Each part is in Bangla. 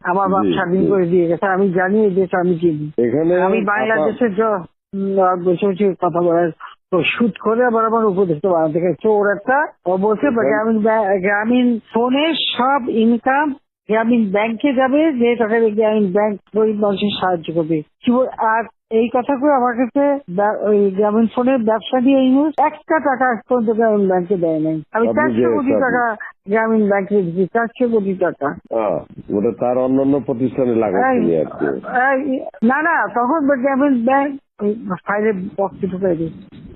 আমার বাপ স্বাধীন করে দিয়ে গেছে আমি জানি এই দেশ আমি চিনি আমি বাংলাদেশের বসে বসে কথা বলার তো শুট করে আবার আমার উপদেশ বানাতে চোর একটা বলছে গ্রামীণ গ্রামীণ ফোনে সব ইনকাম গ্রামীণ ব্যাংকে যাবে যে টাকা গ্রামীণ ব্যাংক গরিব মানুষের সাহায্য করবে। কি বল- আর এই কথাগুলো আমার কাছে ওই গ্রামীণ ফোনের ব্যবসা দিয়ে এই মুহূর্তে একটা টাকা এক পর্যন্ত গ্রামীণ ব্যাংকে দেয় নাই। আমি চারশো কোটি টাকা গ্রামীণ ব্যাংকে দিচ্ছি চারশো কোটি টাকা। ওটা তার অন্যান্য প্রতিষ্ঠানে লাগাচ্ছি না না তখন গ্রামীণ ব্যাংক ফাইলে বক্সে ঢুকাই দিই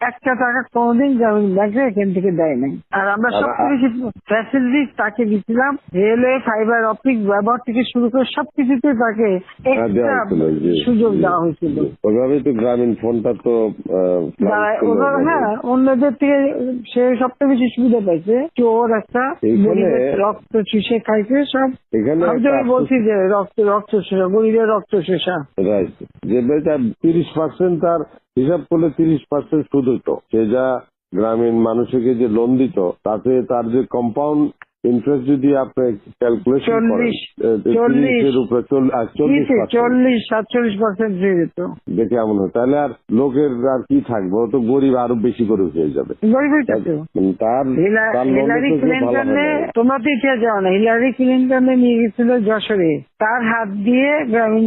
একটা টাকা কোনোদিন ব্যাংকে এখান থেকে দেয় নাই আর আমরা সবচেয়ে বেশি ফ্যাসিলিটি তাকে দিচ্ছিলাম রেলওয়ে ফাইবার অপটিক ব্যবহার থেকে শুরু করে সবকিছুতে তাকে হ্যাঁ, সুযোগ দেওয়া হয়েছিল জি। তো গ্রামীণ ফোনটা তো। হ্যাঁ অন্যদের থেকে সে সবচেয়ে বেশি সুবিধা পাইছে চোর একটা রক্ত চুষে খাইছে সব এখানে বলছি যে রক্ত রক্ত চুষা গরিবের রক্ত চুষা রাইট যে বেটা তিরিশ পার্সেন্ট তার হিসাব করলে তিরিশ পার্সেন্ট সুদ হতো সে যা গ্রামীণ মানুষকে যে লোন দিত তাতে তার যে কম্পাউন্ড ইন্টারেস্ট যদি আপনি ক্যালকুলেশন করেন উপরে চল্লিশ পার্সেন্ট চল্লিশ সাতচল্লিশ পার্সেন্ট দিয়ে যেত দেখে এমন হয়। তাহলে আর লোকের আর কি থাকবে? ও তো গরিব আরও বেশি করে হয়ে যাবে। তার হিলারি তো সে ভালো ক্লিন্টনে তোমরা তো ইতিহাস জানো না হিলারি ক্লিন্টনে নিয়ে গেছিল যশোরে। তার হাত দিয়ে গ্রামীণ